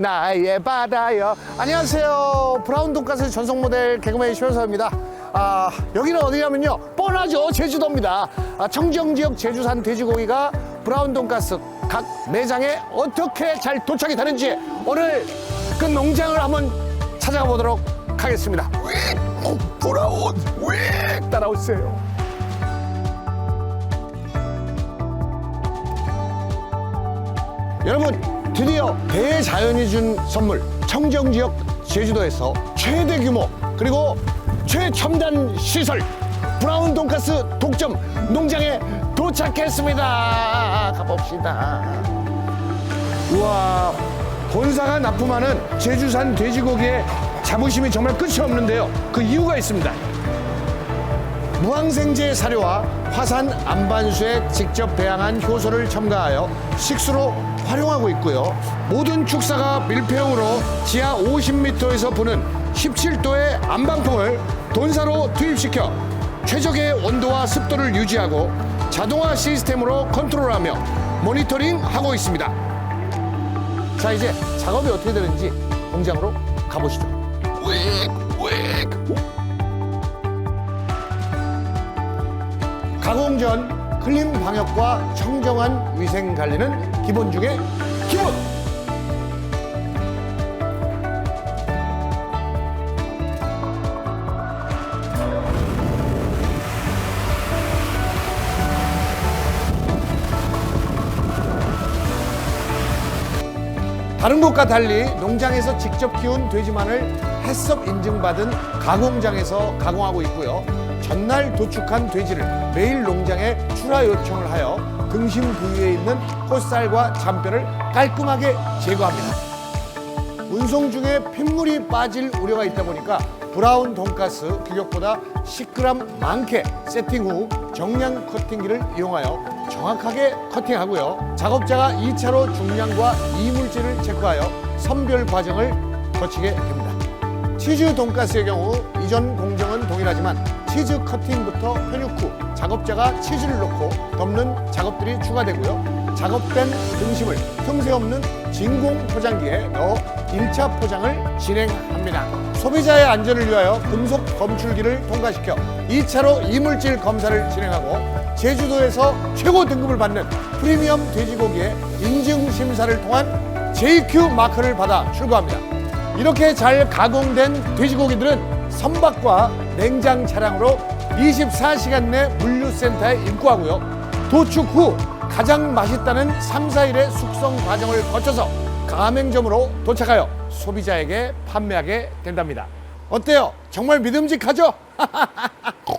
나의 바다여. 안녕하세요. 브라운 돈가스 전속 모델 개그맨 최현서입니다. 아 여기는 어디냐면요. 뻔하죠. 제주도입니다. 아, 청정 지역 제주산 돼지고기가 브라운 돈가스 각 매장에 어떻게 잘 도착이 되는지 오늘 그 농장을 한번 찾아가 보도록 하겠습니다. 어, 브라운! 왜 따라오세요. 여러분 드디어 대자연이 준 선물 청정지역 제주도에서 최대 규모 그리고 최첨단 시설 브라운 돈가스 독점 농장에 도착했습니다. 가봅시다. 우와 본사가 납품하는 제주산 돼지고기에 자부심이 정말 끝이 없는데요. 그 이유가 있습니다 무항생제 사료와 화산 안반수에 직접 배양한 효소를 첨가하여 식수로 활용하고 있고요. 모든 축사가 밀폐형으로 지하 50m에서 부는 17도의 안방풍을 돈사로 투입시켜 최적의 온도와 습도를 유지하고 자동화 시스템으로 컨트롤하며 모니터링하고 있습니다. 자 이제 작업이 어떻게 되는지 공장으로 가보시죠. 가공 전 클린 방역과 청정한 위생 관리는 기본 중에 기본. 다른 곳과 달리 농장에서 직접 키운 돼지만을 해썹 인증받은 가공장에서 가공하고 있고요. 전날 도축한 돼지를 매일 농장에 출하 요청을 하여 등심 부위에 있는 콧살과 잔뼈를 깔끔하게 제거합니다. 운송 중에 핏물이 빠질 우려가 있다 보니까 브라운 돈가스 규격보다 10g 많게 세팅 후 정량 커팅기를 이용하여 정확하게 커팅하고요. 작업자가 2차로 중량과 이물질을 체크하여 선별 과정을 거치게 됩니다. 치즈 돈가스의 경우 이전 공정은 동일하지만 치즈 커팅부터 편육 후 작업자가 치즈를 넣고 덮는 작업들이 추가되고요. 작업된 등심을 틈새 없는 진공 포장기에 넣어 1차 포장을 진행합니다. 소비자의 안전을 위하여 금속 검출기를 통과시켜 2차로 이물질 검사를 진행하고 제주도에서 최고 등급을 받는 프리미엄 돼지고기의 인증 심사를 통한 JQ 마크를 받아 출고합니다. 이렇게 잘 가공된 돼지고기들은 선박과 냉장 차량으로 24시간 내 물류센터에 입고하고요. 도축 후 가장 맛있다는 3, 4일의 숙성 과정을 거쳐서 가맹점으로 도착하여 소비자에게 판매하게 된답니다. 어때요? 정말 믿음직하죠?